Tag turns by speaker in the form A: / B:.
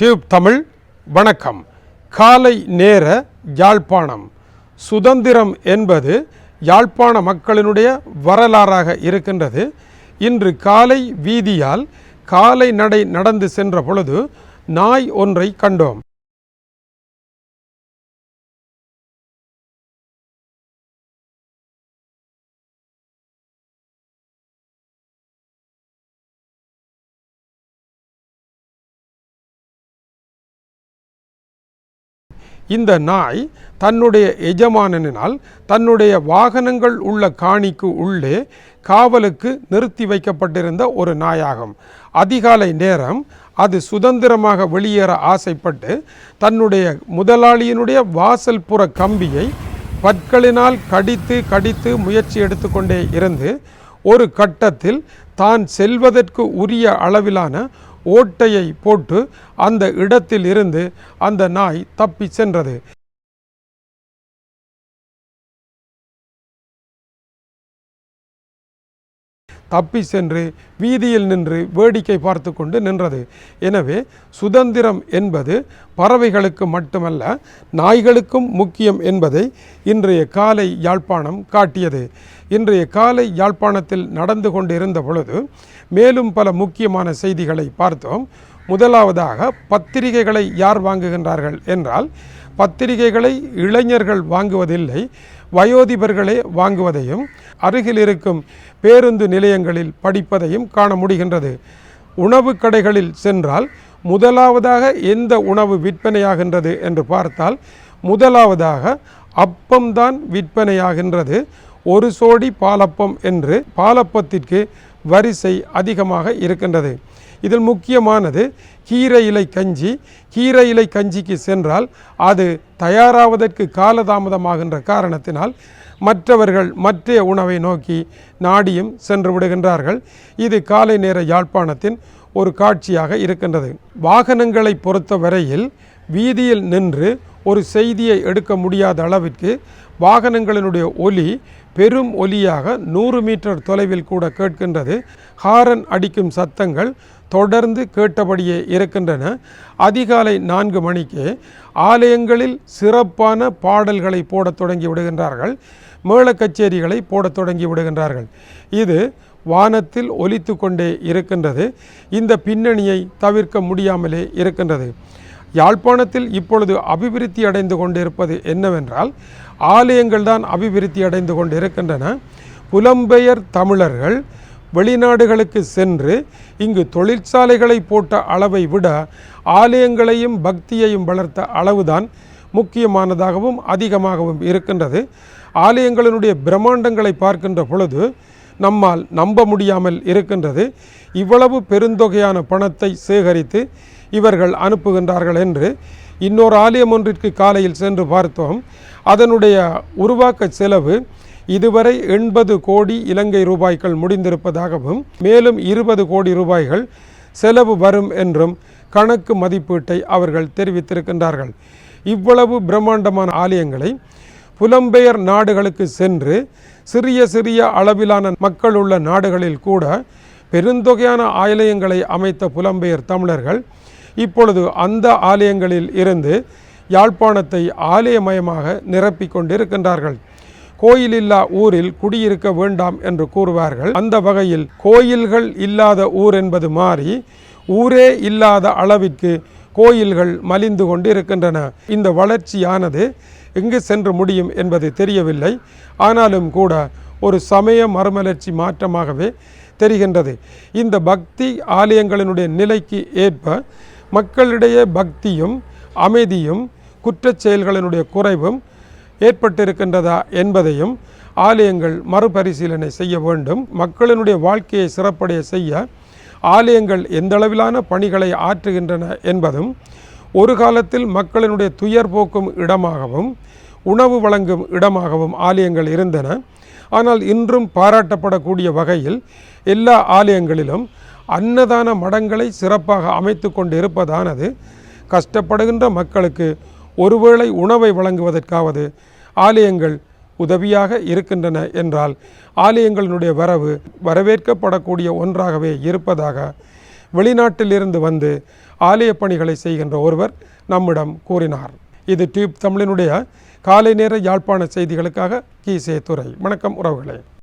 A: Tube Tamil வணக்கம். காலை நேர யாழ்ப்பாணம். சுதந்திரம் என்பது யாழ்ப்பாண மக்களினுடைய வரலாறாக இருக்கின்றது. இன்று காலை வீதியால் காலை நடை நடந்து சென்ற பொழுது நாய் ஒன்றை கண்டோம். இந்த நாய் தன்னுடைய எஜமானனினால் தன்னுடைய வாகனங்கள் உள்ள காணிக்கு உள்ளே காவலுக்கு நிறுத்தி வைக்கப்பட்டிருந்த ஒரு நாயாகும். அதிகாலை நேரம் அது சுதந்திரமாக வெளியேற ஆசைப்பட்டு தன்னுடைய முதலாளியினுடைய வாசல் புற கம்பியை பற்களினால் கடித்து கடித்து முயற்சி எடுத்துக்கொண்டே இருந்து ஒரு கட்டத்தில் தான் செல்வதற்கு உரிய அளவிலான ஓட்டையை போட்டு அந்த இடத்தில் இருந்து அந்த நாய் தப்பி சென்றது. தப்பி சென்று வீதியில் நின்று வேடிக்கை பார்த்து கொண்டு நின்றது. எனவே சுதந்திரம் என்பது பறவைகளுக்கு மட்டுமல்ல நாய்களுக்கும் முக்கியம் என்பதை இன்றைய காலை யாழ்ப்பாணம் காட்டியது. இன்றைய காலை யாழ்ப்பாணத்தில் நடந்து கொண்டிருந்த பொழுது மேலும் பல முக்கியமான செய்திகளை பார்த்தோம். முதலாவதாக பத்திரிகைகளை யார் வாங்குகின்றார்கள் என்றால் பத்திரிகைகளை இளைஞர்கள் வாங்குவதில்லை வயோதிபர்களே வாங்குவதையும் அருகில் இருக்கும் பேருந்து நிலையங்களில் படிப்பதையும் காண முடிகின்றது. உணவு கடைகளில் சென்றால் முதலாவதாக எந்த உணவு விற்பனையாகின்றது என்று பார்த்தால் முதலாவதாக அப்பம்தான் விற்பனையாகின்றது. ஒரு சோடி பாலப்பம் என்று பாலப்பத்திற்கு வரிசை அதிகமாக இருக்கின்றது. இதில் முக்கியமானது கீரை இலை கஞ்சி. கீரை இலை கஞ்சிக்கு சென்றால் அது தயாராவதற்கு காலதாமதமாகின்ற காரணத்தினால் மற்றவர்கள் மற்ற உணவை நோக்கி நாடியும் சென்று விடுகின்றார்கள். இது காலை நேர யாழ்ப்பாணத்தின் ஒரு காட்சியாக இருக்கின்றது. வாகனங்களை பொறுத்த வரையில் வீதியில் நின்று ஒரு செய்தியை எடுக்க முடியாத அளவிற்கு வாகனங்களினுடைய ஒலி பெரும் ஒலியாக நூறு மீட்டர் தொலைவில் கூட கேட்கின்றது. ஹாரன் அடிக்கும் சத்தங்கள் தொடர்ந்து கேட்டபடியே இருக்கின்றன. அதிகாலை நான்கு மணிக்கு ஆலயங்களில் சிறப்பான பாடல்களை போடத் தொடங்கி விடுகின்றார்கள். மேள கச்சேரிகளை போடத் தொடங்கி விடுகின்றார்கள். இது வானத்தில் ஒலித்து கொண்டே இருக்கின்றது. இந்த பின்னணியை தவிர்க்க முடியாமலே இருக்கின்றது. யாழ்ப்பாணத்தில் இப்பொழுது அபிவிருத்தி அடைந்து கொண்டிருப்பது என்னவென்றால் ஆலயங்கள் தான் அபிவிருத்தி அடைந்து கொண்டிருக்கின்றன. புலம்பெயர் தமிழர்கள் வெளிநாடுகளுக்கு சென்று இங்கு தொழிற்சாலைகளை போட்ட அளவை விட ஆலயங்களையும் பக்தியையும் வளர்த்த அளவுதான் முக்கியமானதாகவும் அதிகமாகவும் இருக்கின்றது. ஆலயங்களினுடைய பிரம்மாண்டங்களை பார்க்கின்ற பொழுது நம்மால் நம்ப முடியாமல் இருக்கின்றது. இவ்வளவு பெருந்தொகையான பணத்தை சேகரித்து இவர்கள் அனுப்புகின்றார்கள் என்று இன்னொரு ஆலயம் ஒன்றிற்கு காலையில் சென்று பார்த்தோம். அதனுடைய உருவாக்க செலவு இதுவரை எண்பது கோடி இலங்கை ரூபாய்கள் முடிந்திருப்பதாகவும் மேலும் இருபது கோடி ரூபாய்கள் செலவு வரும் என்றும் கணக்கு மதிப்பீட்டை அவர்கள் தெரிவித்திருக்கின்றார்கள். இவ்வளவு பிரம்மாண்டமான ஆலயங்களை புலம்பெயர் நாடுகளுக்கு சென்று சிறிய சிறிய அளவிலான மக்கள் உள்ள நாடுகளில் கூட பெருந்தொகையான ஆலயங்களை அமைத்த புலம்பெயர் தமிழர்கள் இப்பொழுது அந்த ஆலயங்களில் இருந்து யாழ்ப்பாணத்தை ஆலயமயமாக நிரப்பிக் கொண்டிருக்கின்றார்கள். கோயில் இல்லா ஊரில் குடியிருக்க வேண்டாம் என்று கூறுவார்கள். அந்த வகையில் கோயில்கள் இல்லாத ஊர் என்பது மாறி ஊரே இல்லாத அளவிற்கு கோயில்கள் மலிந்து கொண்டு இருக்கின்றன இந்த வளர்ச்சியானது எங்கு சென்று முடியும் என்பது தெரியவில்லை. ஆனாலும் கூட ஒரு சமய மறுமலர்ச்சி மாற்றமாகவே தெரிகின்றது. இந்த பக்தி ஆலயங்களினுடைய நிலைக்கு ஏற்ப மக்களிடையே பக்தியும் அமைதியும் குற்றச் செயல்களினுடைய குறைவும் ஏற்பட்டிருக்கின்றதா என்பதையும் ஆலயங்கள் மறுபரிசீலனை செய்ய வேண்டும். மக்களினுடைய வாழ்க்கையை சிறப்படைய செய்ய ஆலயங்கள் எந்தளவிலான பணிகளை ஆற்றுகின்றன என்பதும் ஒரு காலத்தில் மக்களினுடைய துயர் போக்கும் இடமாகவும் உணவு வழங்கும் இடமாகவும் ஆலயங்கள் இருந்தன. ஆனால் இன்றும் பாராட்டப்படக்கூடிய வகையில் எல்லா ஆலயங்களிலும் அன்னதான மடங்களை சிறப்பாக அமைத்து கொண்டு இருப்பதானது கஷ்டப்படுகின்ற மக்களுக்கு ஒருவேளை உணவை வழங்குவதற்காவது ஆலயங்கள் உதவியாக இருக்கின்றன என்றால் ஆலயங்களினுடைய வரவு வரவேற்கப்படக்கூடிய ஒன்றாகவே இருப்பதாக வெளிநாட்டிலிருந்து வந்து ஆலய பணிகளை செய்கின்ற ஒருவர் நம்மிடம் கூறினார். இது டியூப் தமிழினுடைய காலை நேர யாழ்ப்பாண செய்திகளுக்காக கீசே துறை வணக்கம் உறவுகளே.